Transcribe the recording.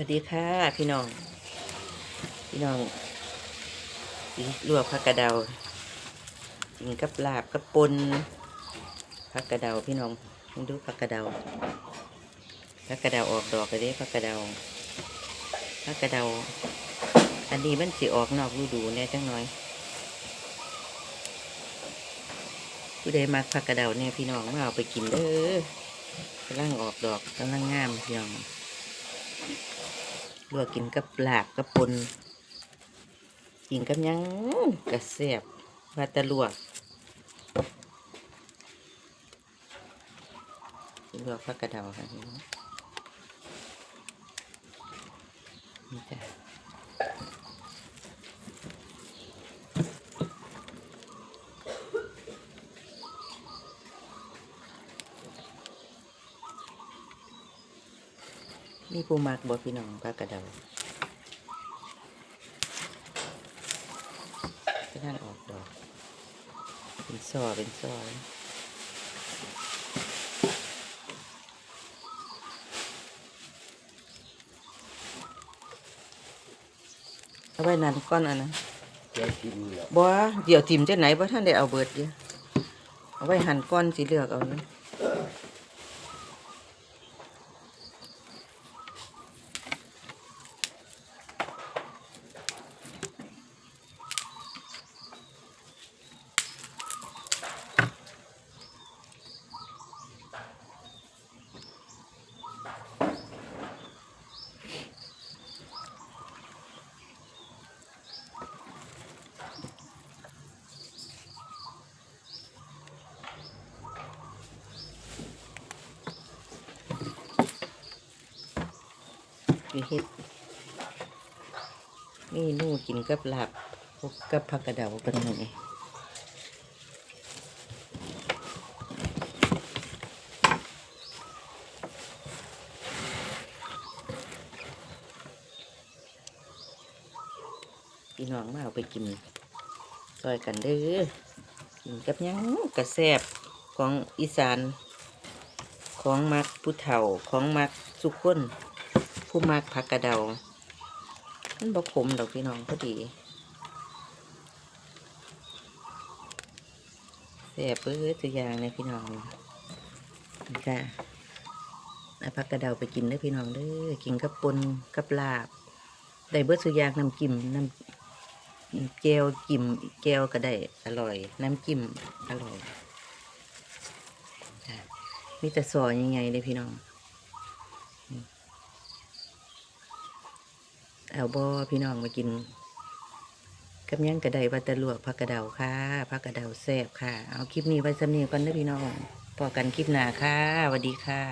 วัสดีค่ะพี่น้อง พี่น้องสิลวกผักกระเดากินกับลาบกับปนผักกระเดาพี่น้องมึงดูผักกระเดาผักกระเดาออกดอกเลยผักกระเดาผักกระเดา อันนี้มันสิออกนอกฤดูเนี่ยจังน้อยผู้ใดมักผักกระเดาเนี่ยพี่น้องมาเอาไปกินเด้อกำลังออกดอกกำลังงามพี่น้อง ลวกกินกับลาบกับปนกินกับยังกระเสียบว่าตะลวกลวกผักกระเดาค่ะพี่น้องนี่จ้ะ มีผู้มักบ่พี่น้องผักกระเดาก็นั่งออกดอก เป็นซอเป็นซอยเอาไว้นั่นก้อนอันนั้นแกกินเหรอบ่เดี๋ยวทิมจะไหนบ่ท่านได้เอาเบิดเดียวเอาไว้หั่นก้อนสีเลือกเอาเลย สิเฮ็ดเมนูกินกับลาบพวกกับผักกระเดาเป็นไงพี่น้องมาเอาไปกินซอยกันเด้อกินกับยังกระแซบของอีสาน ของมักผู้เฒ่าของมักสุกคน ผู้มักผักกระเดา มันบ่ขมดอกพี่น้องพอดีแซ่บเปื้อตัวอย่างเลยพี่น้องนี่ค่ะเอาผักกระเดาไปกินเด้อพี่น้องเด้อกินกับปนกับลาบได้เบิดสุอยางน้ำจิ้มน้ำแจวจิ้มแจวก็ได้อร่อย น้ำจิ้มอร่อยมีแต่ซอยยังไงเลยพี่น้อง เอาบอพี่น้องมากินกับยังกระไดว่าตะลวกผักกระเดาค่ะผักกระเดาแซ่บค่ะ เอาคลิปนี้ไว้สำเนียงก่อนนะพี่น้องพอกันคลิปหน้าค่ะสวัสดีค่ะ